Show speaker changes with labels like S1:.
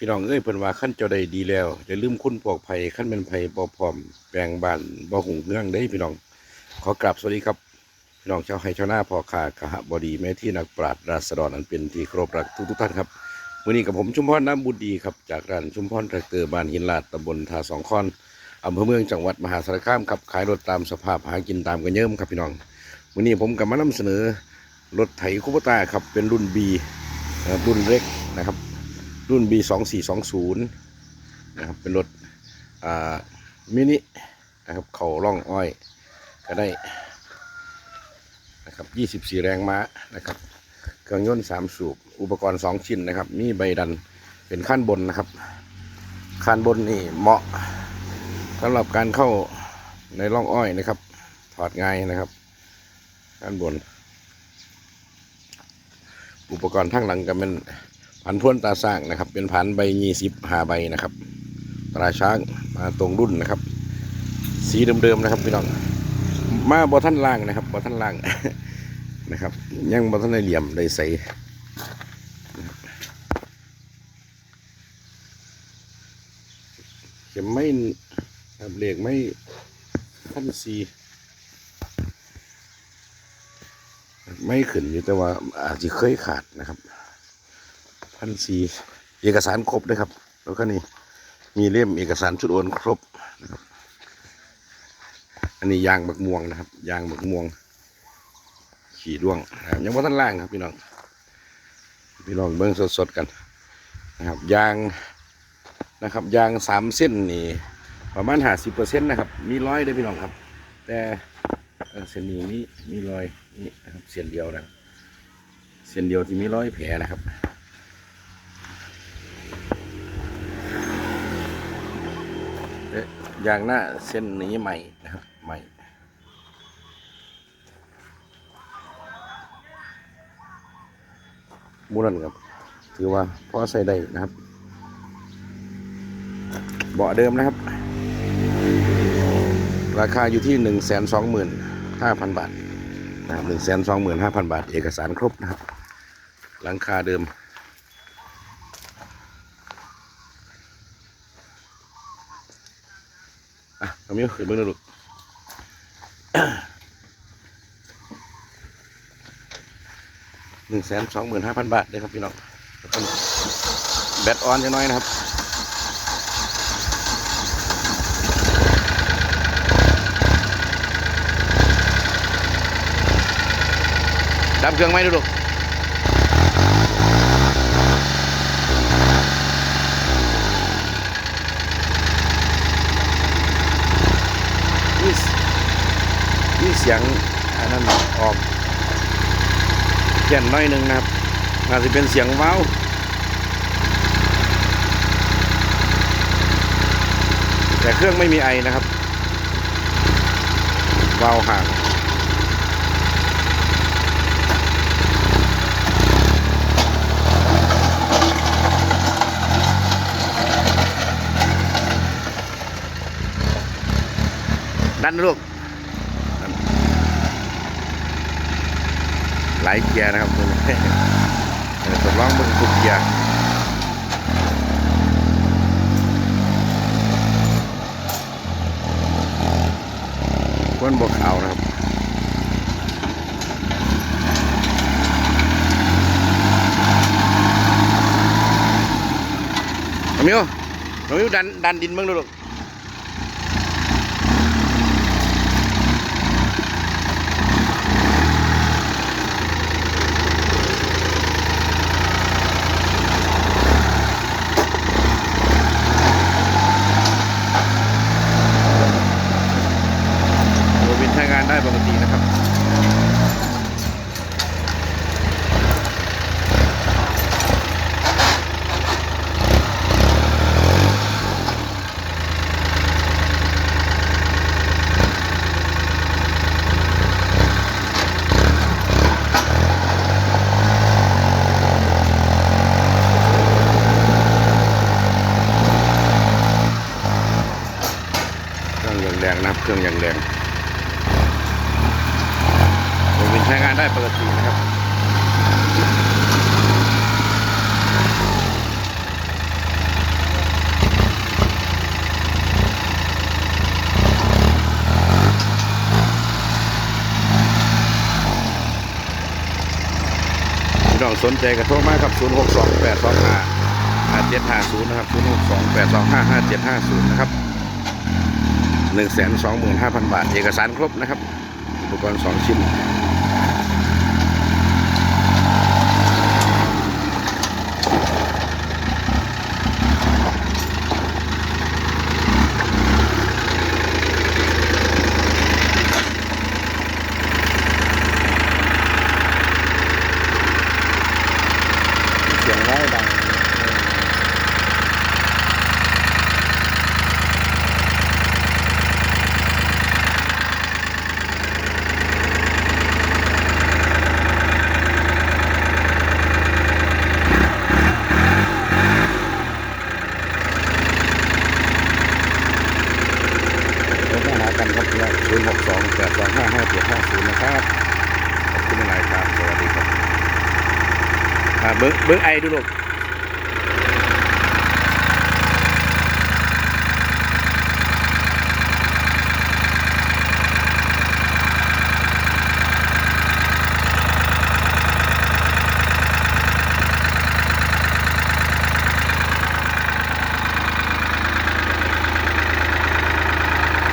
S1: พี่น้องเอ้ยเพิ่นว่าขั้นเจ้าใดดีแล้วอย่าลืมคุณปลอกภัยขั้นเป็นภัยบ่พร้อมแปลงบ้านบ่หุงเรื่องได้พี่น้อง ขอกราบสวัสดีครับ พี่น้องชาวไฮชาวนาพ่อค้ากะหะบดีแม่ที่นักปราชญ์ราษฎรอันเป็นที่เคารพรักทุกทุกท่านครับวันนี้กับผมชุมพรน้ำบุญดีครับจากร้านชุมพรแทรกเตอร์บ้านหินลาดตำบลท่าสองคอนอำเภอเมืองจังหวัดมหาสารคามครับขายรถตามสภาพหากินตามกันเยิ่มครับพี่น้องวันนี้ผมกับมานำเสนอรถไถคูปตาครับเป็นรุ่น B นะครับรุ่นเล็กนะครับ รุ่น B 2 4 2 0นะครับเป็นรถอ่ามินินะครับเข่าร่องอ้อย ก็ได้นะครับ24 แรงม้านะครับเครื่องยนต์3สูบ อุปกรณ์ 2 ชิ้นนะครับ มีใบดันเป็นขั้นบนนะครับขั้นบนนี่เหมาะสำหรับการเข้าในร่องอ้อยนะครับ ถอดง่ายนะครับขั้นบน อุปกรณ์ทั้งหลังก็เป็น ผันทวนตาสร้างนะครับ เป็นผันใบยี่สิบหาใบนะครับตราช้างมาตรงรุ่นนะครับ สีเดิมๆนะครับพี่น้องมาบอท่านล่างนะครับบอท่านล่างนะครับ ยังบอท่านในเหลี่ยมได้ใส่เข็มไม่ครับเหล็กไม่ขั้นสีไม่ขึ้นอยู่แต่ว่าอาจจะเคยขาดนะครับ พันสี่เอกสารครบนะครับ แล้วก็นี่มีเล่มเอกสารชุดโอนครบนะครับ อันนี้ยางบักม่วงนะครับ ยางบักม่วง ขี่ด้วงนะครับยังว่าท่านล่างครับพี่น้องพี่น้องเบิ้งสดๆกันนะครับยางนะครับยางสามเส้นนี่ประมาณห้าสิบเปอร์เซ็นต์นะครับ มีร้อยเลยพี่น้องครับ แต่เอ่อเส้นนี้มีมีรอยนี่นะครับเส้นเดียวนะเส้นเดียวที่มีร้อยแผลนะครับ เอ๊ะ ยางหน้าเส้นนี้ใหม่นะครับใหม่มูนันครับ ถือว่าพอใส่ได้นะครับ เบาะเดิมนะครับ ราคาอยู่ที่หนึ่งแสนสองหมื่นห้าพันบาทนะครับหนึ่งแสนสองหมื่นห้าพันบาท เอกสารครบนะครับ หลังคาเดิม อะ เอามิวขึ้นเบื้องน้าลูกหนึ่งแสนสองหมื่นห้าพันบาทเลยครับพี่น้องแล้วก็แบตออนจะน้อยนะครับดับเครื่องไหมดูลูกนี่ีเสียงอันนั้นออกเขียนน้อยหนึ่งนะครับน่าจจะเป็นเสียงว้าวแต่เครื่องไม่มีไอนะครับวาวห่างดันนลูก ลายเกียร์นะครับเดี๋ยวทดลองเบิ่งทุกเกียร์ควนบวกขาวนะครับน้องมิวน้องมิวดันดันดินเบ้างดูลูก เครื่องอย่างแรงเป็นใช้งานได้ปกตินะครับน้องสนใจกระโทรมาครับ 0 6 2 8 2 5 5 7 5 0 นะครับ 0 6 2 8 2 5 5 7 5 0 นะครับ ห้าพันบาท เอกสารครบนะครับ อุปกรณ์
S2: สอง
S1: ชิ้น เบิ้งเบิ้งไอดูลูก